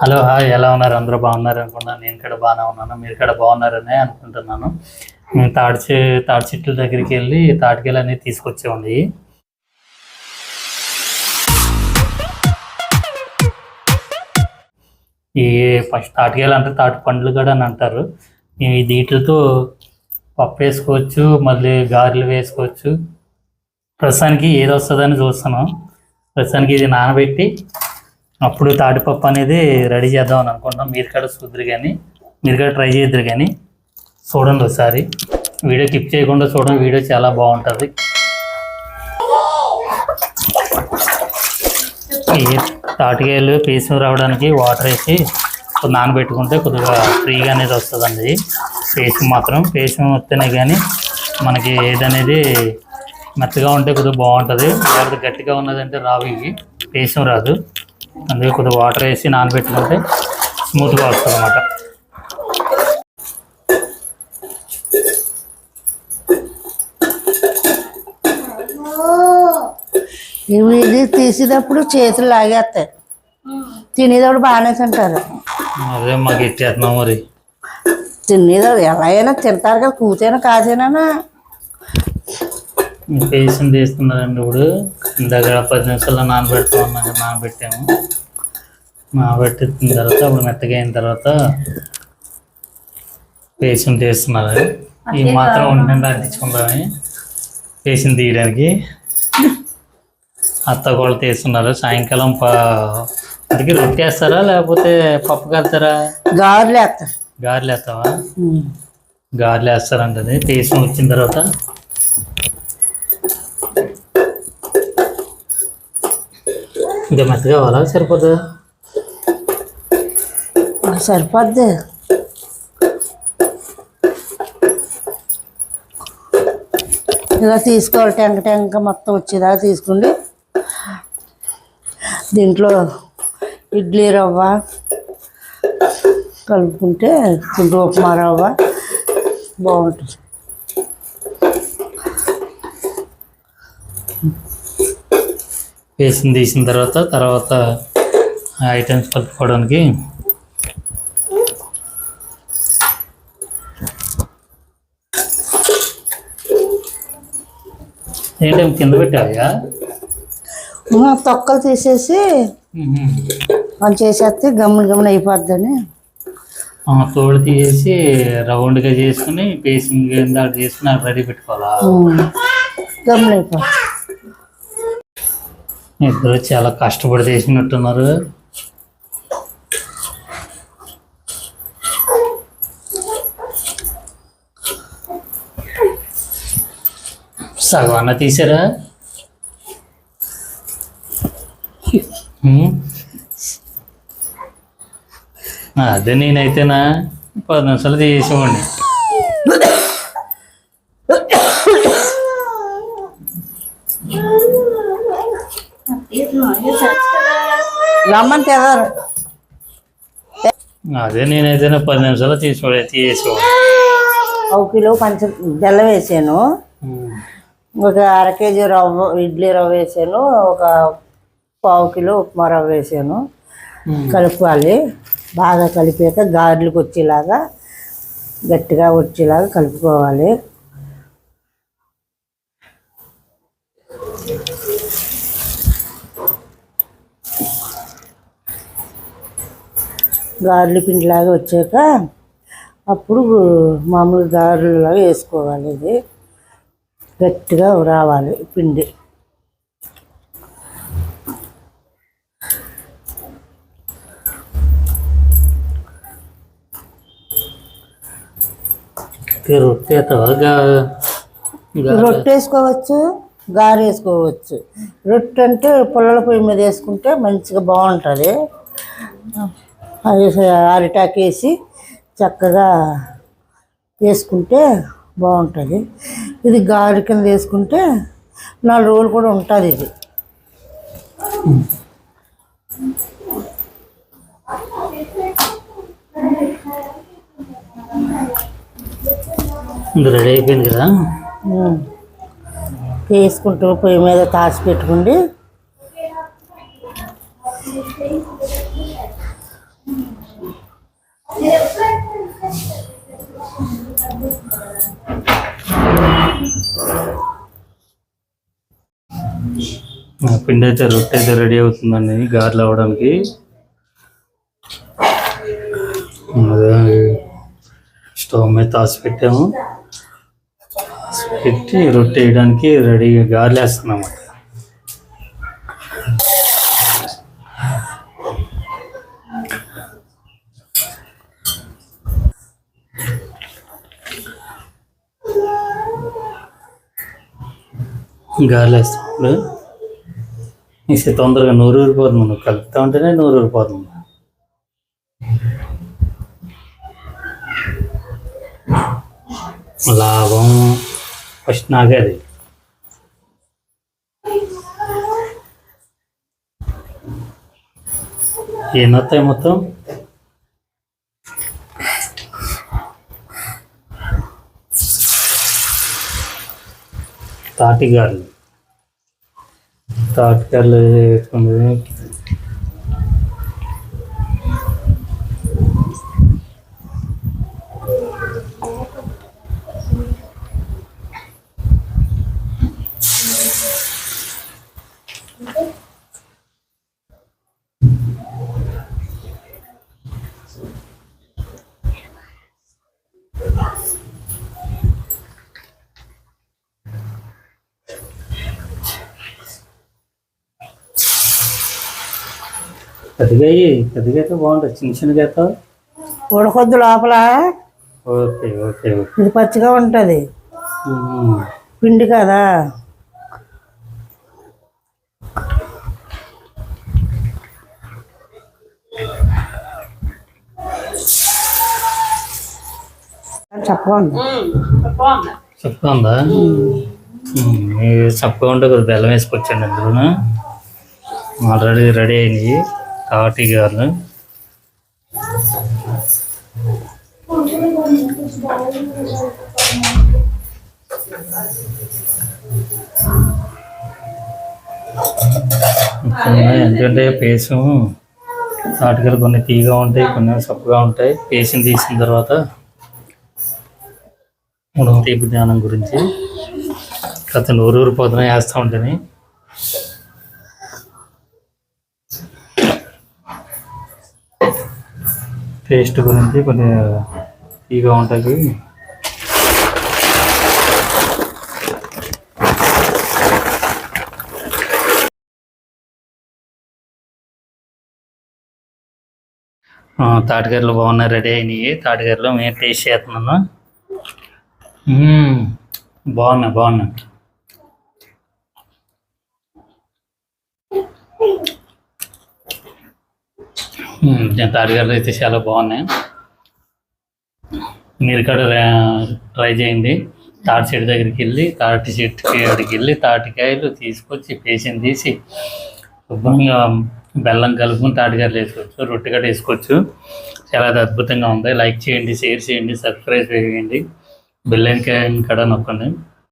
Hello hi ఎలా ఉన్నారు? అందరూ బాగున్నారు అనుకుంటున్నాను నేను కూడా బాగానే ఉన్నాను. మీరు కూడా బాగున్నారనే అనుకుంటున్నాను. మేము తాడి తాడి చెట్ల దగ్గరికి వెళ్ళి తాటికాయలు అనేది తీసుకొచ్చామండి ఈ ఫస్ట్ తాటికాయలు అంటే తాటి పండ్లు కూడా అని అంటారు. ఈ పప్పు వేసుకోవచ్చు మళ్ళీ గారెలు వేసుకోవచ్చు. ప్రస్తుతానికి ఏది వస్తుందని చూస్తున్నాం. ప్రస్తుతానికి ఇది నానబెట్టి అప్పుడు తాటిపప్పు అనేది రెడీ చేద్దాం అని అనుకుంటున్నాం. మీరు కూడా చూద్దరు కానీ మీరు కూడా ట్రై చేద్దరు కానీ చూడండి ఒకసారి. వీడియో కిప్ చేయకుండా చూడండి వీడియో చాలా బాగుంటుంది. ఈ తాటికాయలు పీసు రావడానికి వాటర్ వేసి నానబెట్టుకుంటే కొద్దిగా ఫ్రీగా అనేది వస్తుందండి. పేసు మాత్రం పేసు వస్తేనే కానీ మనకి ఏదనేది మెత్తగా ఉంటే కొద్దిగా బాగుంటుంది. లేకపోతే గట్టిగా ఉన్నదంటే రావు ఇవి. పేసం రాదు. అందుకే కొద్దిగా వాటర్ వేసి నానబెట్టుకుంటే స్మూత్గా వస్తుంది అన్నమాట ఇవి ఇది తీసేటప్పుడు చేతులు లాగేస్తాయి. తినేటప్పుడు బాగానే తింటారు. అదే మాకు ఇచ్చేస్తున్నాం మరి? తినేటప్పుడు ఎలా అయినా తింటారు కదా కూతైనా కాసేనా పేసం తీస్తున్నారండి ఇప్పుడు. ఇందాక పది నిమిషాల్లో నానబెడతామన్నాక నానబెట్టాము. నానబెట్టిన తర్వాత అప్పుడు మెత్తగా అయిన తర్వాత పేసం తీస్తున్నారు ఈ మాత్రం ఉంటుందా అంటించుకుందామని పేసం తీయడానికి. అత్త కూడా తీస్తున్నారు. సాయంకాలం ప అందుకే రొట్టె వేస్తారా లేకపోతే పప్పు కలుతారా గారెలు వేస్తారు గారెలు వేస్తావా గారెలు వేస్తారంటది పేసం వచ్చిన తర్వాత ఇంకా మెత్తగా కావాలా? సరిపోతుందా సరిపోద్ది. ఇలా తీసుకోవాలి టెంక టెంక మొత్తం వచ్చేదాకా తీసుకుండి. దీంట్లో ఇడ్లీ రవ్వ కలుపుకుంటే ఉప్మా రవ్వ బాగుంటుంది. పేసం తీసిన తర్వాత తర్వాత ఐటమ్స్ కలుపుకోవడానికి ఏంటంటే కింద పెట్టావా ఆ, తొక్కలు తీసేసి మనం చేసేస్తే గమ్మున గమ్మున అయిపోద్దని. తోడు తీసేసి రౌండ్గా చేసుకుని పేసింగ్ దాకా చేసుకుని రెడీ పెట్టుకోవాలా? గమ్మున అయిపోద్ది ఇద్దరు చాలా కష్టపడి చేసినట్టున్నారు. సగవన్న తీసారా? అదే నేనైతేనా? పది నిమిషాలు చేసేవాడిని అదే నేనైతేనే పది నిమిషాలు తీసుకో తీసేవాడిని ఒక కిలో పంచ బెల్లం వేసాను. ఒక అర కేజీ రవ్వ ఇడ్లీ రవ్వ వేసాను. ఒక పావు కిలో ఉప్మా రవ్వ వేసాను. కలుపుకోవాలి బాగా కలిపాక గారెలకు వచ్చేలాగా గట్టిగా వచ్చేలాగా కలుపుకోవాలి. గారెల పిండిలాగా వచ్చాక అప్పుడు మామూలు గారెలాగా వేసుకోవాలి ఇది. గట్టిగా రావాలి పిండి. రొట్టె వేసుకోవచ్చు గారె వేసుకోవచ్చు. రొట్టె అంటే పుల్లల పొయ్యి మీద వేసుకుంటే మంచిగా బాగుంటుంది. అరిటాకు వేసి చక్కగా వేసుకుంటే బాగుంటుంది. ఇది గారె కింద వేసుకుంటే నాలుగు రోజులు కూడా ఉంటుంది ఇది. రెడీ అయిపోయింది కదా. వేసుకుంటూ పొయ్యి మీద తాచి పెట్టుకుండి పిండి అయితే రొట్టె అయితే రెడీ అవుతుందండి గారెలు అవ్వడానికి. స్టవ్ మీద తాసి పెట్టాము. పెట్టి రొట్టె వేయడానికి రెడీగా గారెలు వేస్తున్నాం గారెలు వేస్తాం ఇస్తే తొందరగా నూరు ఊరిపోతుంది నువ్వు కలుపుతా ఉంటేనే నూరు ఊరిపోతుంది లాభం ఫస్ట్ నాకే అది. వస్తాయి మొత్తం? काट कर ले। పెద్దగా పెద్దగా అయితే బాగుంటుంది చిన్న చిన్నగా అయితే? ఉడకొద్దు లోపల. ఓకే ఓకే ఇది పచ్చిగా ఉంటుంది. పిండి కదా. చప్పగా ఉంది ఉందా ఉంటే కొద్దిగా బెల్లం వేసుకొచ్చండి అందులో ఆల్రెడీ రెడీ అయినాయి. తాటి గారు. ఎందుకంటే పేసం తాటికాయలు కొన్ని తీగా ఉంటాయి కొన్ని చప్పగా ఉంటాయి. పేసం తీసిన తర్వాత మూడవ తీపి ధ్యానం గురించి కథ నూరు ఊరు పొద్దున వేస్తూ ఉంటుంది టేస్ట్ గురించి కొన్ని తీగా ఉంటుంది తాటికాయలు బాగున్నాయి రెడీ అయినాయి. తాటికాయలు మేము టేస్ట్ చేస్తున్నాను. బాగున్నాయి బాగున్నాయి. మ్మ్. తాటికాయలు అయితే చాలా బాగున్నాయి. మీరు కూడా ట్రై చేయండి. తాటి చెట్టు దగ్గరికి వెళ్ళి తాటి చెట్టుకి అడిగి వెళ్ళి తాటికాయలు తీసుకొచ్చి పేషన్ తీసి శుభ్రంగా బెల్లం కలుపుకొని తాటికాయలు వేసుకోవచ్చు రొట్టె కూడా వేసుకోవచ్చు. చాలా అద్భుతంగా ఉంది. లైక్ చేయండి షేర్ చేయండి సబ్స్క్రైబ్ చేయండి. బెల్ కాయని కూడా నొక్కండి.